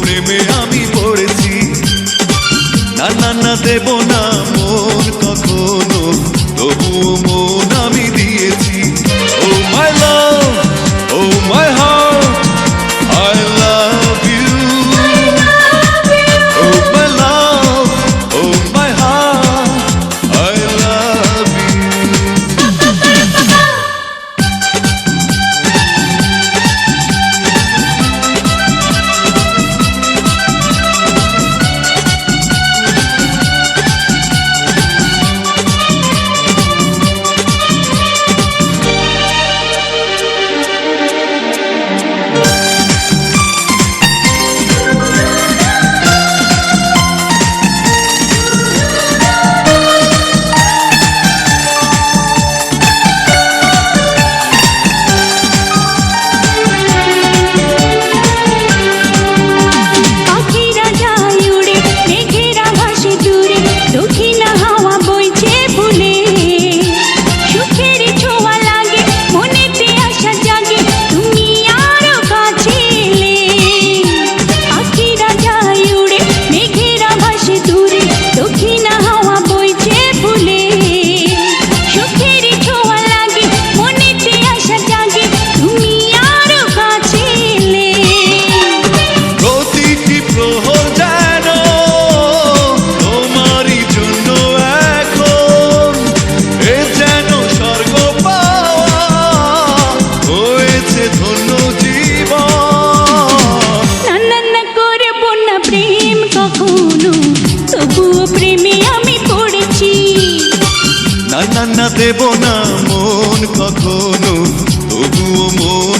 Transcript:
প্রেমে আমি পড়েছি। না না না দেব না প্রেমে আমি পড়েছি। না না না দেব না মন কখনো তবুও মন